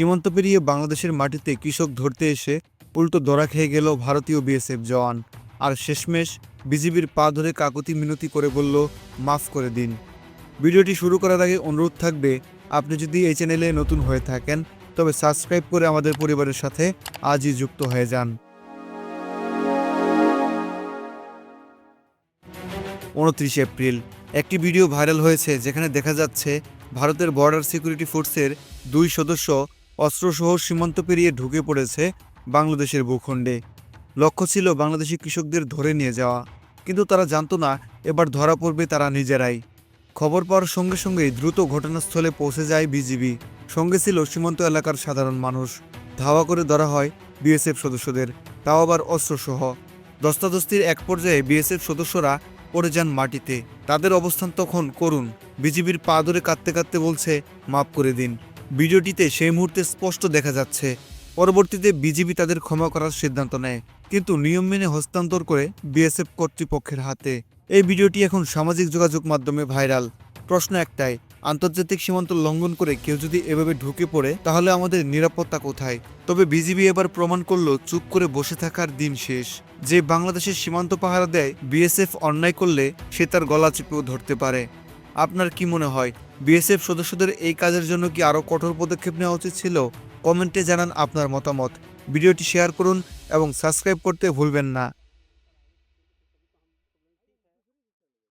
সীমান্ত পেরিয়ে বাংলাদেশের মাটিতে কৃষক ধরতে এসে উল্টো দরা খেয়ে গেল ভারতীয় বিএসএফ জওয়ান। আর শেষমেশ বিজিবির পা ধরে কাকুতি মিনতি করে বলল, মাফ করে দিন। ভিডিওটি শুরু করার আগে অনুরোধ থাকবে, আপনি যদি এই চ্যানেলে নতুন হয়ে থাকেন, তবে সাবস্ক্রাইব করে আমাদের পরিবারের সাথে আজই যুক্ত হয়ে যান। উনত্রিশ এপ্রিল, একটি ভিডিও ভাইরাল হয়েছে, যেখানে দেখা যাচ্ছে ভারতের বর্ডার সিকিউরিটি ফোর্সের দুই সদস্য অস্ত্রসহ সীমান্ত পেরিয়ে ঢুকে পড়েছে বাংলাদেশের ভূখণ্ডে। লক্ষ্য ছিল বাংলাদেশি কৃষকদের ধরে নিয়ে যাওয়া, কিন্তু তারা জানতো না, এবার ধরা পড়বে তারা নিজেরাই। খবর পাওয়ার সঙ্গে সঙ্গেই দ্রুত ঘটনাস্থলে পৌঁছে যায় বিজিবি। সঙ্গে ছিল সীমান্ত এলাকার সাধারণ মানুষ। ধাওয়া করে ধরা হয় বিএসএফ সদস্যদের, তাও আবার অস্ত্রসহ। দস্তাদস্তির এক পর্যায়ে বিএসএফ সদস্যরা পড়ে যান মাটিতে। তাদের অবস্থান তখন করুন বিজিবির পা ধরে কাঁদতে কাঁদতে বলছে, মাফ করে দিন। ভিডিওটিতে সেই মুহূর্তে স্পষ্ট দেখা যাচ্ছে, পরবর্তীতে বিজিবি তাদের ক্ষমা করার সিদ্ধান্ত নেয়, কিন্তু নিয়ম মেনে হস্তান্তর করে বিএসএফ কর্তৃপক্ষের হাতে। এই ভিডিওটি এখন সামাজিক যোগাযোগ মাধ্যমে ভাইরাল। প্রশ্ন একটাই, আন্তর্জাতিক সীমান্ত লঙ্ঘন করে কেউ যদি এভাবে ঢুকে পড়ে, তাহলে আমাদের নিরাপত্তা কোথায়? তবে বিজিবি এবার প্রমাণ করল, চুপ করে বসে থাকার দিন শেষ। যে বাংলাদেশের সীমান্ত পাহারা দেয়, বিএসএফ অন্যায় করলে সে তার গলা চেপেও ধরতে পারে। আপনার কি মনে হয়? বিএসএফ সদস্যদের এই কাজের জন্য কি আরও কঠোর পদক্ষেপ নেওয়া উচিত ছিল? কমেন্টে জানান আপনার মতামত। ভিডিওটি শেয়ার করুন এবং সাবস্ক্রাইব করতে ভুলবেন না।